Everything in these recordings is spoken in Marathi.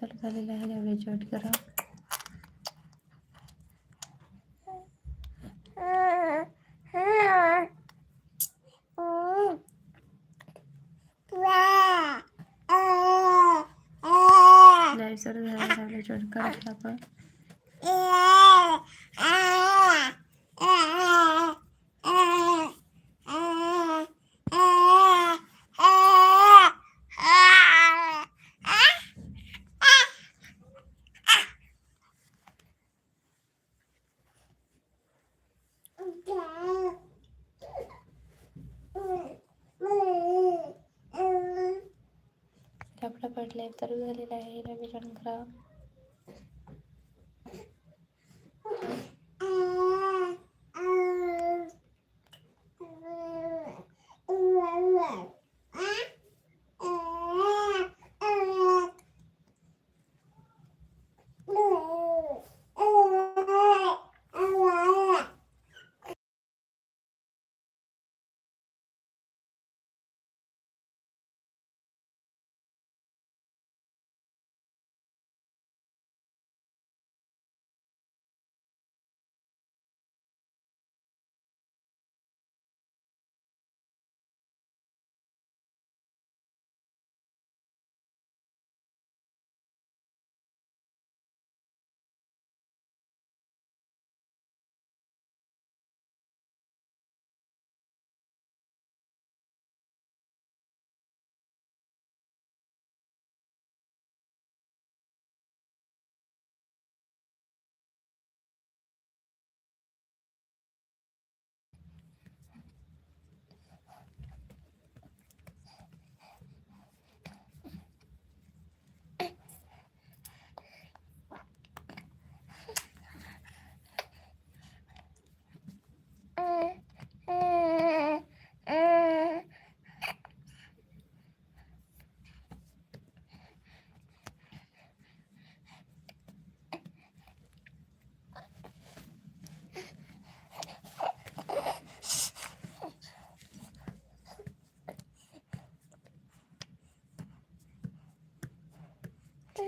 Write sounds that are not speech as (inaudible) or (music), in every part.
आपला झालेला आहे. त्यावेळी जॉईट करा लाईव्ह चालू झालेला आहे लाईव्हला जॉईन करा आपण आपला तर चालू झालेला आहे. लाईव्ह जॉईन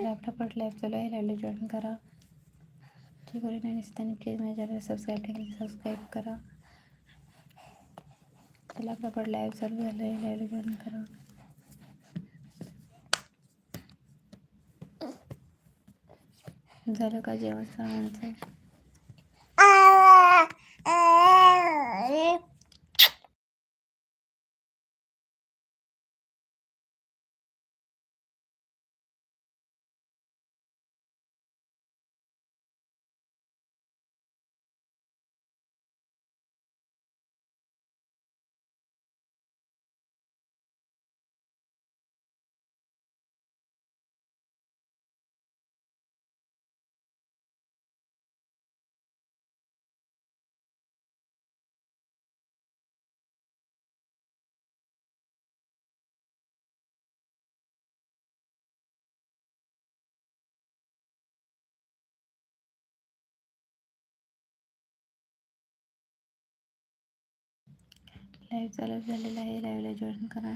करा चला फटाफट लाईव्ह चालू आहे. लाईव्हला जॉईन करा. जे कोणी नाही दिसत त्यांनी प्लीज माझ्या चॅनल सबस्क्राईब केली सबस्क्राईब करा. चला लाईव्ह चालू झालं आहे लाईव्हला जॉईन करा. झालं का जेवण सर्वांचं लाईव्ह चालू झालेलं आहे. लाईव्हला जॉईन करा.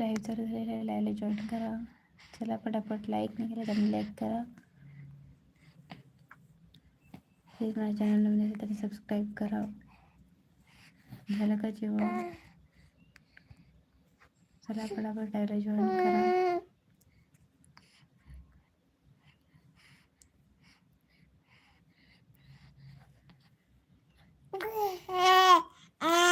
लाईव्ह चालू झालेलं आहे लाईव्हला जॉईन करा. चला पटापट लाईक नाही केलं तर लाईक करा. प्लीज माझ्या चॅनल नवीन असेल तर सबस्क्राईब करा. झालं का जेवण? चला पटापट लाईव्हला जॉईन करा. (laughs) Ah!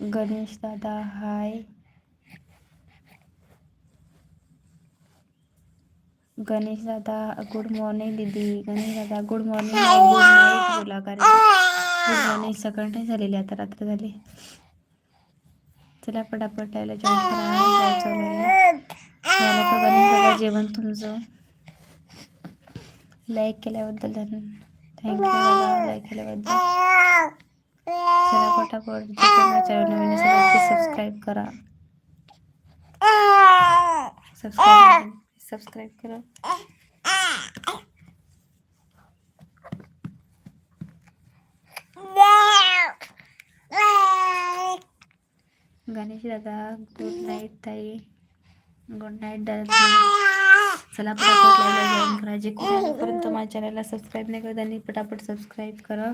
गणेश दादा हाय. गणेश दादा गुड मॉर्निंग दीदी. गणेश दादा गुड मॉर्निंग गुड नाईट बोला कारण गुड मॉर्निंग सकाळ नाही झालेली आता रात्र झाली. चला पटापट यायला जॉईन करा. का गणेश दादा जेवण तुमचं. लाईक केल्याबद्दल धन्यवाद थँक्यू लाईक केल्याबद्दल. चला पटापट जे नवीन असेल सबस्क्राईब करा. सबस्क्राईब सबस्क्राईब करा. गणेश दादा गुड नाईट ताई. गुड नाईट दादा. चला पटापट लाईव्हला जॉईन करा. जे कोणी आतापर्यंत माझ्या चॅनलला सबस्क्राईब नाही करत त्यांनी पटापट सबस्क्राईब करा.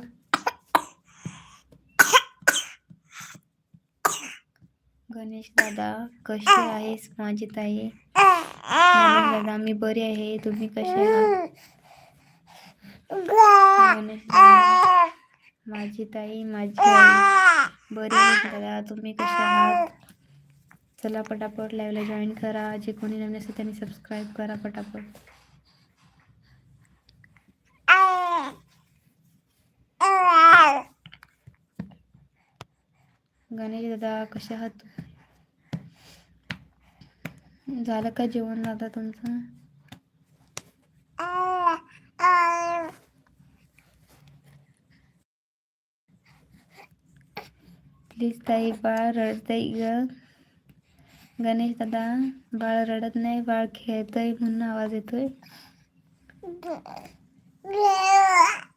गणेश दादा कशी आहेस? माझी ताई गणेश दादा मी बरी आहे. तुम्ही कसे आहात? गणेश दादा माझी ताई माझी आई बरी आहे दादा? तुम्ही कसे आहात? चला पटापट लाईव्हला जॉईन करा. जे कोणी नवीन असेल त्यांनी सबस्क्राईब करा पटापट. गणेश दादा कसे आहात? झालं का जेवण दादा तुमचं? प्लीज ताई बाळ रडतय ग. गणेश दादा बाळ रडत नाही बाळ खेळतय म्हणून आवाज येतोय. (laughs)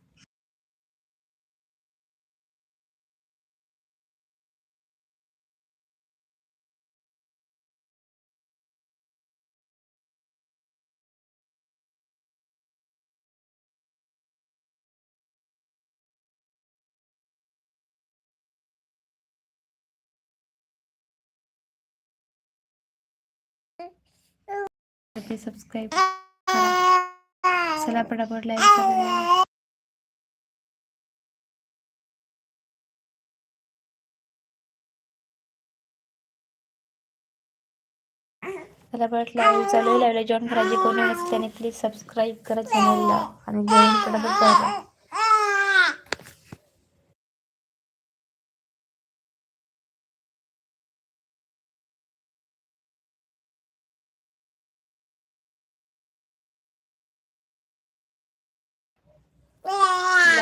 ते सबस्क्राईब चला पटापट लाईव्ह चला पट लाईव्ह चालू आहे. लाईव्हला जॉईन करायची कोणी असेल त्याने प्लीज सबस्क्राईब करा चॅनलला आणि जॉईन पटापट करा.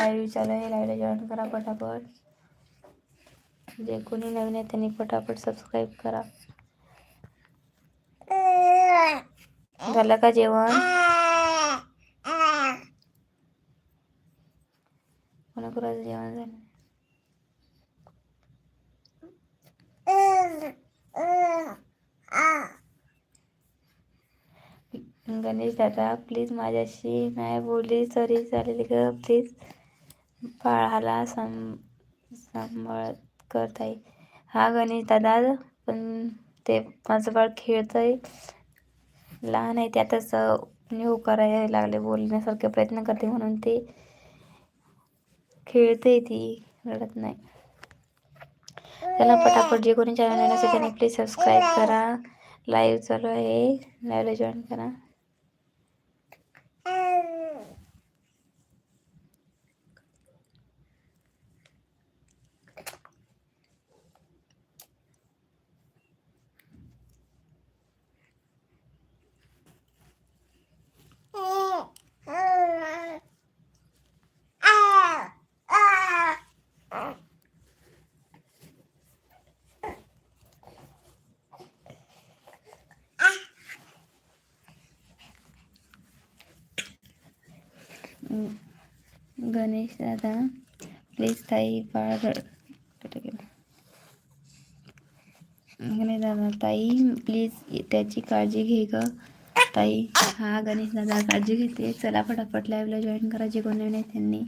लाईव्ह चालू आहे. लाईव्हला जॉईन करा पटापट. जे कोणी नवीन आहे त्यांनी पटापट सबस्क्राईब करा. झालं का जेवण? कोणाकोणाचं जेवण झालं गणेश दादा प्लीज माझ्याशी नाही बोलली. तरी चालेल ग प्लीज बाळाला सम सांभाळत करताय. हा गणेश दादा पण ते माझं बाळ खेळतंय. लहान आहे त्यातच आताच करायला लागले बोलण्यासारखे प्रयत्न करते म्हणून ते खेळते ती रडत नाही. त्याला पटापट जे कोणी चॅनल नसेल त्याने प्लीज सबस्क्राईब करा. लाईव्ह चालू आहे. लाईव्हला जॉईन करा. गणेश दादा प्लीज ताई बाळ कुठे गणेश दादा ताई प्लीज त्याची काळजी घे ग. ताई हा गणेश दादा काळजी घेते. चला फटाफट लाईव्हला जॉईन करा. जे कोण त्यांनी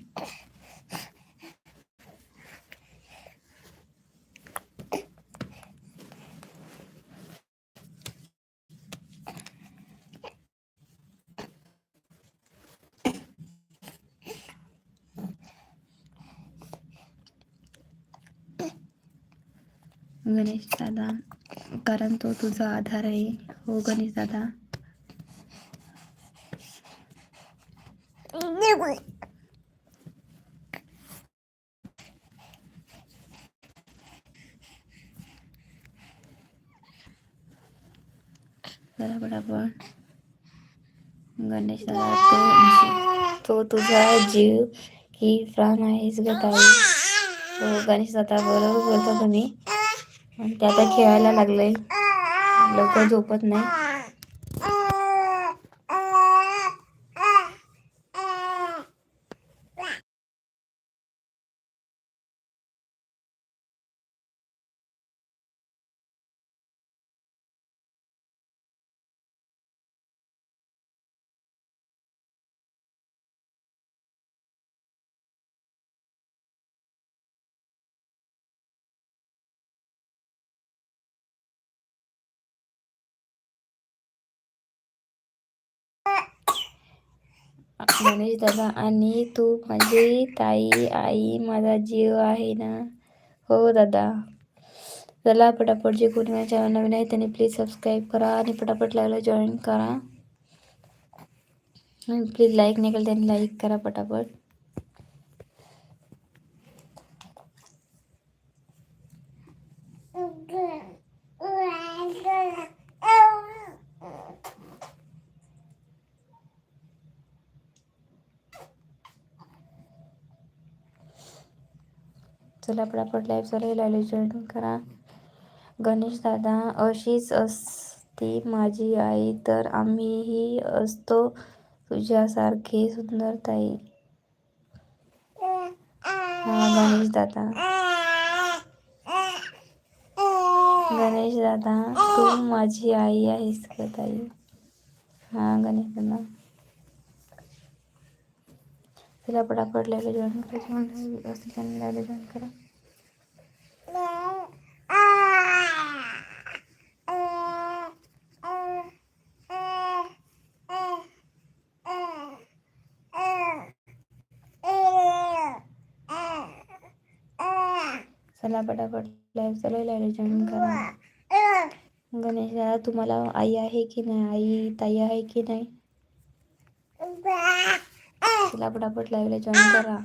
गणेश दादा कारण तो तुझा आधार आहे. हो गणेश दादा. चला आपण. गणेश दादा तो तुझा जीव की प्राण आहेस ग हो गणेश दादा बरोबर बोलतो तुम्ही. ते आता खेळायला लागलंय. लवकर झोपत नाही. गणेश दादा आणि तू माझी ताई आई माझा जीव आहे ना? हो दादा. चला पटापट जे कोणी माझ्या चॅनल नवीन आहे त्यांनी प्लीज सबस्क्राईब करा आणि पटापट लाईव्हला जॉईन करा. प्लीज लाईक नाही केलं त्यांनी लाईक करा पटापट. चला पटापट लाईव्ह चालू लाईव्ह जॉईन करा. गणेश दादा अशीच असती माझी आई तर आम्हीही असतो तुझ्यासारखी सुंदर ताई. हा गणेश दादा. गणेश दादा तू माझी आई आहेस का ताई? हा गणेश दादा. तिला पटापट लाईव्ह जॉईन करायचं म्हणून असेल त्यांनी लाईव्ह जॉईन करा. चला पटापट लाईव्ह चालू आहे लाईव्ह जॉईन करा. गणेश दादा तुम्हाला आई आहे की नाही? आई ताई आहे की नाही? चला पटापट लाईव्हला जॉईन करा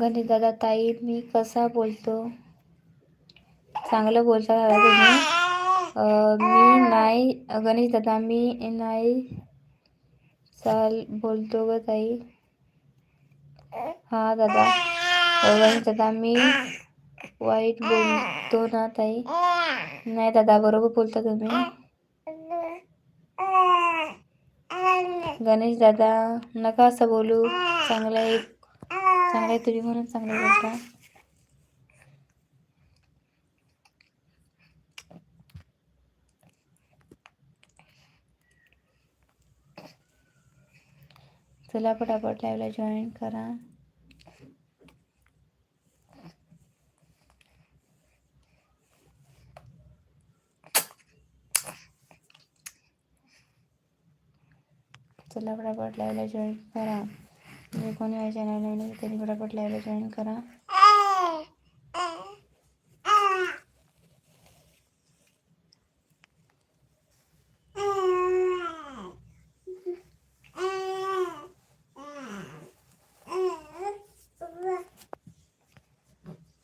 गणेश दादा ताई मी कसा बोलतो? चांगलं बोलता दादा तुम्ही. मी नाही गणेश दादा मी नाही चाल बोलतो ग ताई. हा दादा. गणेश दादा मी वाईट बोलतो ना ताई? नाही दादा बरोबर बोलता तुम्ही. गणेश दादा नका असं बोलू. चांगलं एक चांगलं आहे तुम्ही म्हणून चांगलं बोलता. चला पटापट लाईव्हला जॉईन करा. चला पटापट लाईव्हला जॉईन करा. जे कोणी माझ्या चॅनल नवीन आहे त्यांनी फटाफट लाईव्हला जॉईन करा.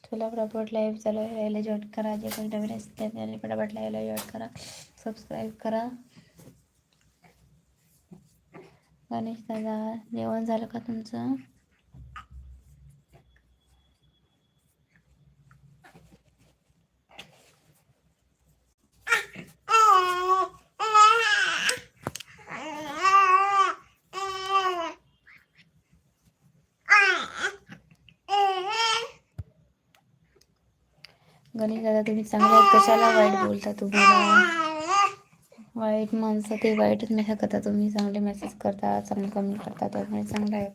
तुला फटाफट लाईव्ह चालू आहे. लाईव्हला जॉईन करा. जे कोणी नवीन असतील त्यांनी फटाफट लाईव्हला जॉईन करा. सबस्क्राईब करा. गणेश दादा जेवण झालं का तुमचं? गणेश दादा तुम्ही चांगले आहेत. कशाला वाईट बोलता तुम्हाला वाईट माणसं ते वाईटच मेसेज करता तुम्ही चांगले मेसेज करता चांगले कमेंट करता त्यामुळे चांगलं आहे.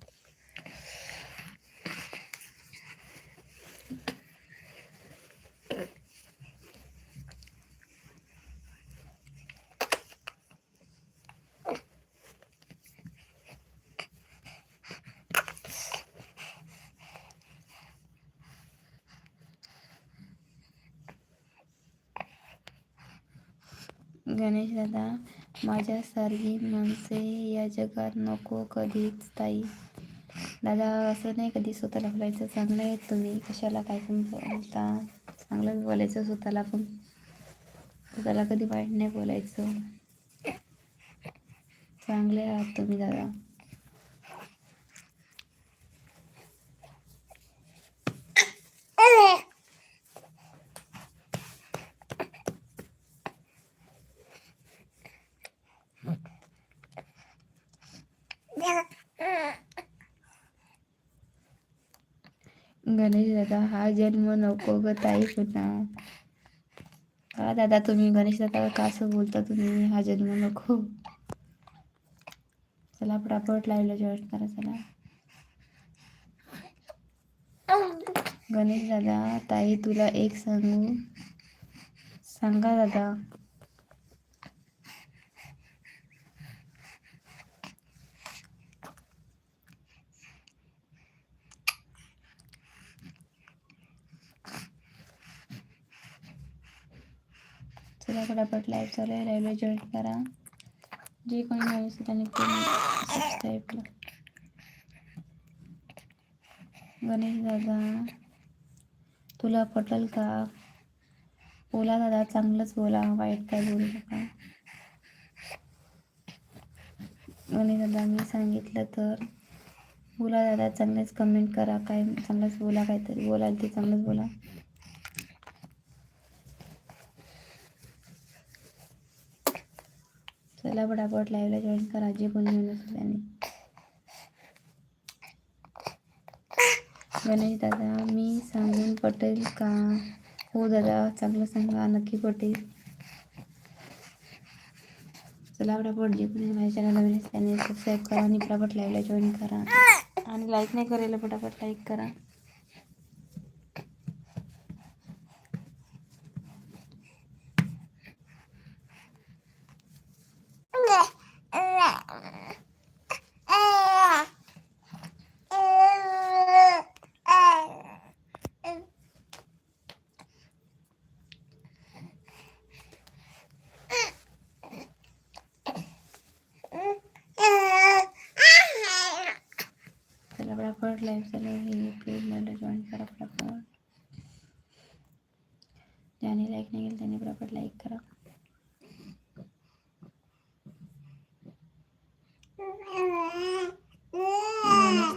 गणेश दादा माझ्यासारखी माणसे या जगात नको कधीच ताई. दादा असं नाही कधी स्वतःला बोलायचं? चांगलं आहे तुम्ही. कशाला काय पण बोलता? चांगलंच बोलायचं स्वतःला पण. स्वतःला कधी वाईट नाही बोलायचं. चांगले आहात तुम्ही दादा. गणेश दादा हा जन्म नको ग ताई पुन्हा. का दादा तुम्ही गणेश दादा का असं बोलता? तुम्ही हा जन्म नको. चला पटापट लाईव्हला जॉईन करा चला. गणेश दादा ताई तुला एक सांगू. सांगा दादा. चला फटाफट लाईव्ह चालू आहे. लाईव्हला जॉईन करा. जे कोणी नवीन असेल त्यांनी सबस्क्राईब करा. गणेश दादा तुला पटल का? बोला दादा चांगलंच बोला. वाईट काय बोलू नका. गणेश दादा मी सांगितलं तर बोला दादा चांगलेच कमेंट करा. काय चांगलंच बोला काहीतरी. बोलाल ते चांगलंच बोला. चला पटापट लाईव्हला जॉईन करा जे कोणी नवीन असेल गणेश दादा मी सांगून पटेल का? हो दादा चांगलं सांगा नक्की पटेल. चला पटापट जे कोणी माझ्या चॅनलला नवीन असेल सबस्क्राईब करा आणि पटापट लाईव्हला जॉईन करा. आणि लाईक नाही करायला पटापट लाईक करा.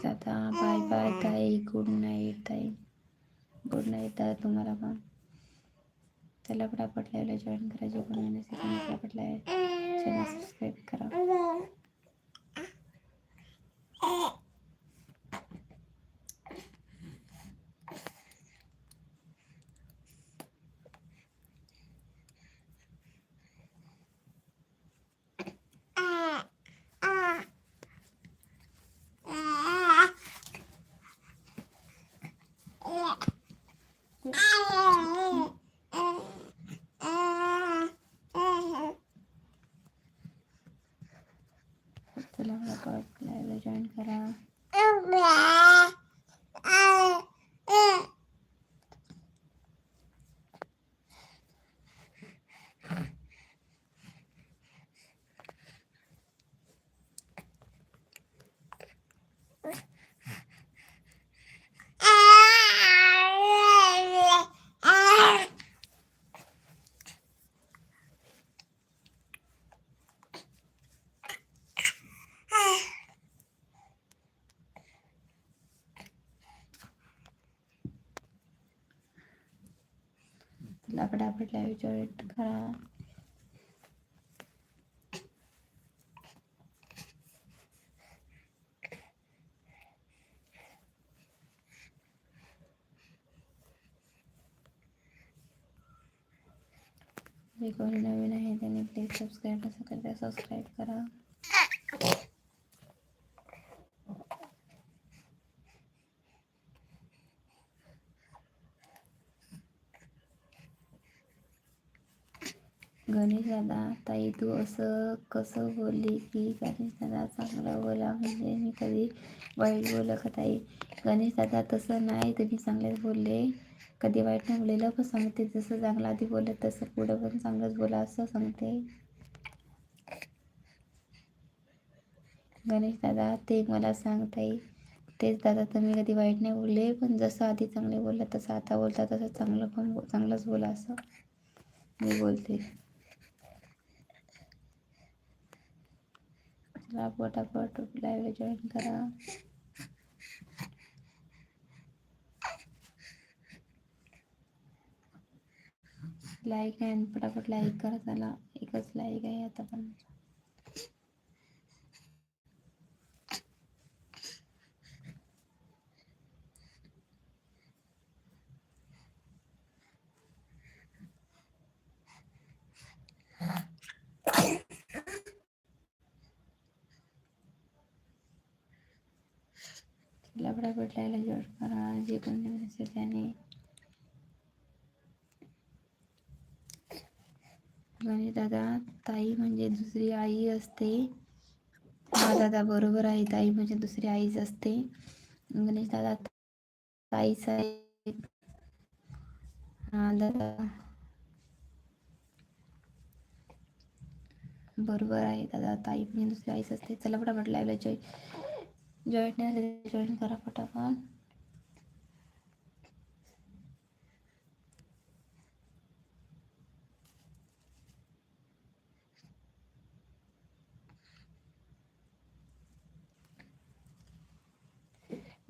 दादा बाय बाय ताई, गुड नाईट, ताई. गुड नाईट, दादा, तुम्हाला पण. त्याला फटाफट लाईव्हला जॉईन करा. जे सबस्क्राईब करा. फटाफट लाईव्ह जॉईन करा. जे कोणी नवीन आहे त्यांनी प्लीज सबस्क्राईब नसेल तर सबस्क्राईब करा. गणेश दादा ताई तू असं कसं बोलली की गणेश दादा चांगलं बोला म्हणजे मी कधी वाईट बोललं का ताई गणेश दादा तसं नाही तुम्ही चांगलेच बोलले. कधी वाईट नाही बोललेलं पण सांगते जसं चांगलं आधी बोललं तसं पुढं पण चांगलंच बोला असं सांगते. गणेश दादा ते मला सांग ताई तेच दादा तुम्ही कधी वाईट नाही बोलले पण जसं आधी चांगले बोलला तसं आता बोलता तसं चांगलं पण चांगलंच बोला असं मी बोलते. चला पटापट लाईव्ह जॉईन करा. लाईक आहे आणि पटापट लाईक करा त्याला एकच लाईक आहे आता पण. चला पटापट लाईव्ह जॉईन करा जे कोणी नवीन असेल त्याने. गणेश दादा ताई म्हणजे दुसरी आई असते. हा दादा बरोबर आहे ताई म्हणजे दुसरी आईच असते. गणेश दादा ताईच आहे हा दादा. बरोबर आहे दादा. ताई म्हणजे दुसरी आईच असते. चला फटाफट लाईव्हला जॉईन जॉईंट नाही झाले जॉईन करा पटापट.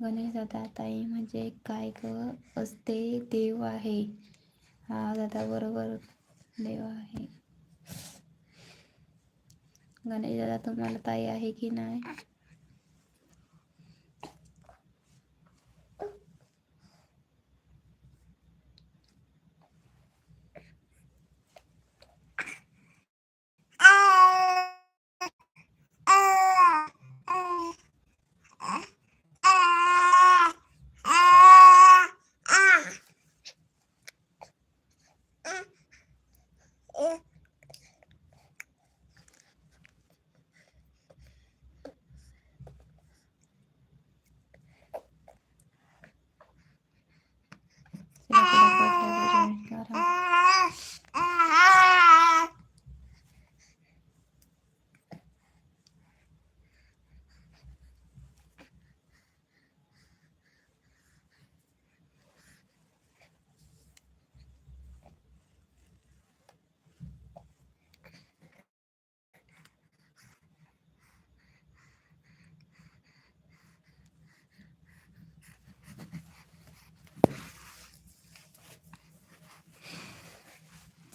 गणेश दादा ताई म्हणजे काय ग? असते देव आहे. हा दादा बरोबर देव आहे. गणेश दादा तुम्हाला ताई आहे की नाही चला फटाफट जॉईन करा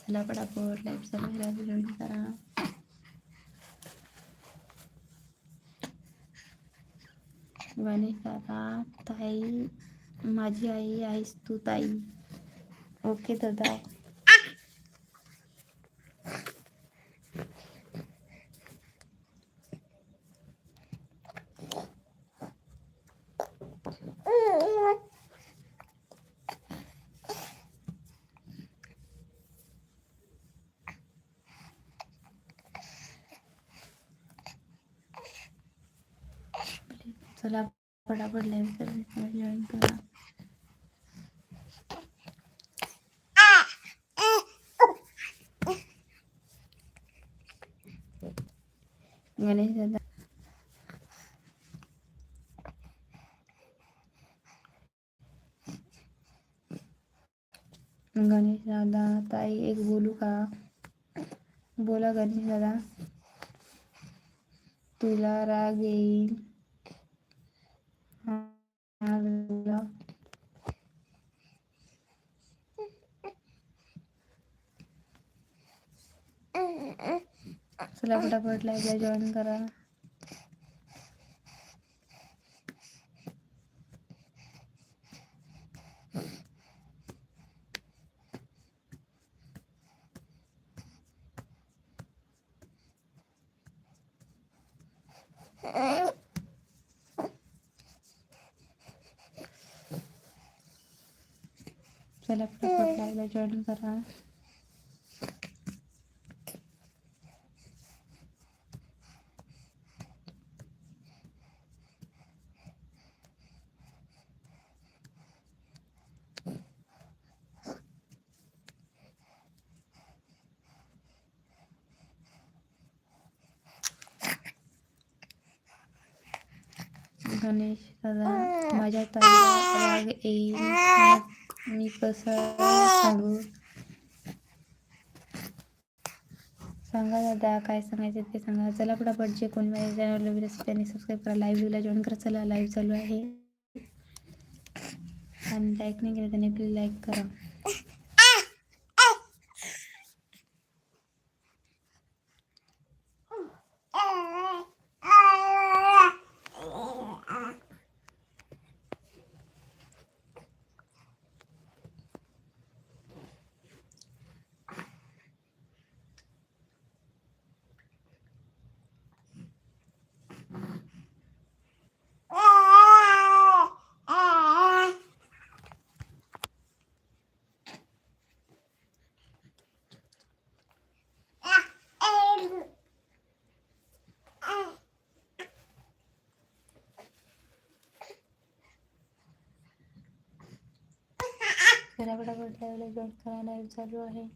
चला पटापट लाईव्ह सगळ्याला जॉईन करा. गणेश दादा ताई माझी आई आहेस तू ताई. ओके दादा. फटाफट लाईव्ह सर्व्हिस जॉईन करा। गणेश दादा गणेश दादा, ताई, एक बोलू का। बोला गणेश दादा। तुला राग येईल। चला फटाफट लाईव्हला जॉईन करा. चला फटाफट लाईव्हला जॉईन करा. गणेश दादा माझ्या ताईला राग येईल. मी कसं सांगू? सांगा दादा काय सांगायचं ते सांगा. चला फटाफट जे कोणी माझ्या चॅनलला असेल त्यांनी सबस्क्राईब करा लाईव्हला जॉईन करा. चला लाईव्ह चालू आहे. आणि लाईक नाही केलं त्यांनी प्लीज लाईक करा. चला फटाफट लाईव्हला जॉईन करा लाईव्ह चालू आहे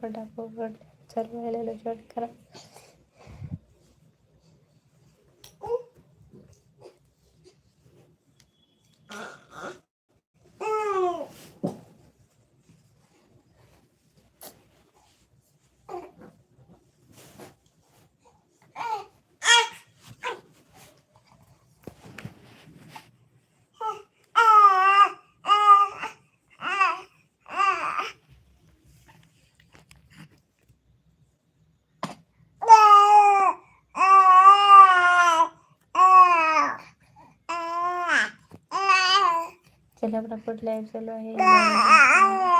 फटाफट चालू आहे लाईव्ह जॉईन करा. फटाफट लाईव्ह चालू आहे?